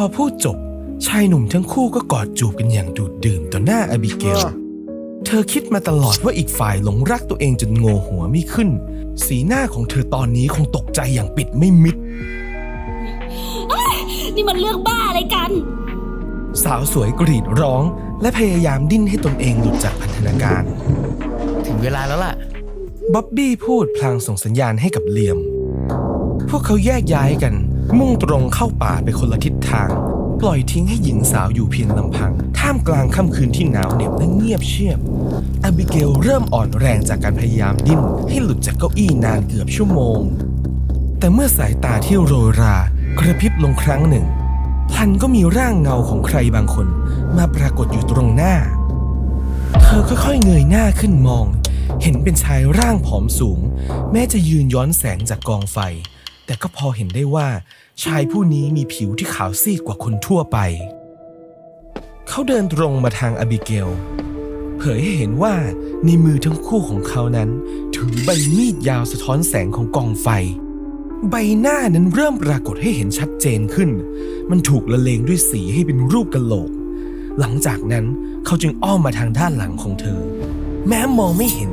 อพูดจบ ชายหนุ่มทั้งคู่ก็กอดจูบกันอย่างดูดดื่มต่อหน้าอบิเกล เธอคิดมาตลอดว่าอีกฝ่ายหลงรักตัวเองจนโงหัวไม่ขึ้น สีหน้าของเธอตอนนี้คงตกใจอย่างปิดไม่มิด นี่มันเรื่องบ้าอะไรกัน สาวสวยกรีดร้อง และพยายามดิ้นให้ตนเองหลุดจากพันธนาการ ถึงเวลาแล้วล่ะ บ๊อบบี้พูดพลางส่งสัญญาณให้กับเลียม พวกเขาแยกย้ายกัน มุ่งตรงเข้าป่าไปคนละทิศทาง ปล่อยทิ้งให้หญิงสาวอยู่เพียงลำพัง ท่ามกลางค่ำคืนที่หนาวเหน็บและเงียบเชียบอบิเกลเริ่มอ่อนแรงจากการพยายามดิ้นให้หลุดจากเก้าอี้นานเกือบชั่วโมง แต่เมื่อสายตาที่โรยรากระพริบลงครั้งหนึ่งพันก็มีร่างเงาของใครบางคนมาปรากฏอยู่ตรงหน้า เธอค่อยๆเงยหน้าขึ้นมอง เห็นเป็นชายร่างผอมสูง แม้จะยืนย้อนแสงจากกองไฟ แต่ก็พอเห็นได้ว่า ชายผู้นี้มีผิวที่ขาวซีดกว่าคนทั่วไป เขาเดินตรงมาทางอบิเกล เผยให้เห็นว่าในมือทั้งคู่ของเขานั้น ถือใบมีดยาวสะท้อนแสงของกองไฟ ใบหน้านั้นเริ่มปรากฏให้เห็นชัดเจนขึ้น มันถูกละเลงด้วยสีให้เป็นรูปกะโหลก หลังจากนั้นเขาจึงอ้อมมาทางด้านหลังของเธอ แม้มองไม่เห็น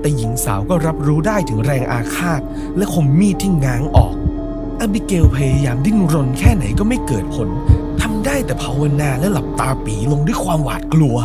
แต่หญิงสาวก็รับรู้ได้ถึงแรงอาฆาตและคมมีดที่ง้างออก อบิเกลพยายามดิ้นรนแค่ไหนก็ไม่เกิดผลทำได้แต่ภาวนาและหลับตาปีลงด้วยความหวาดกลัว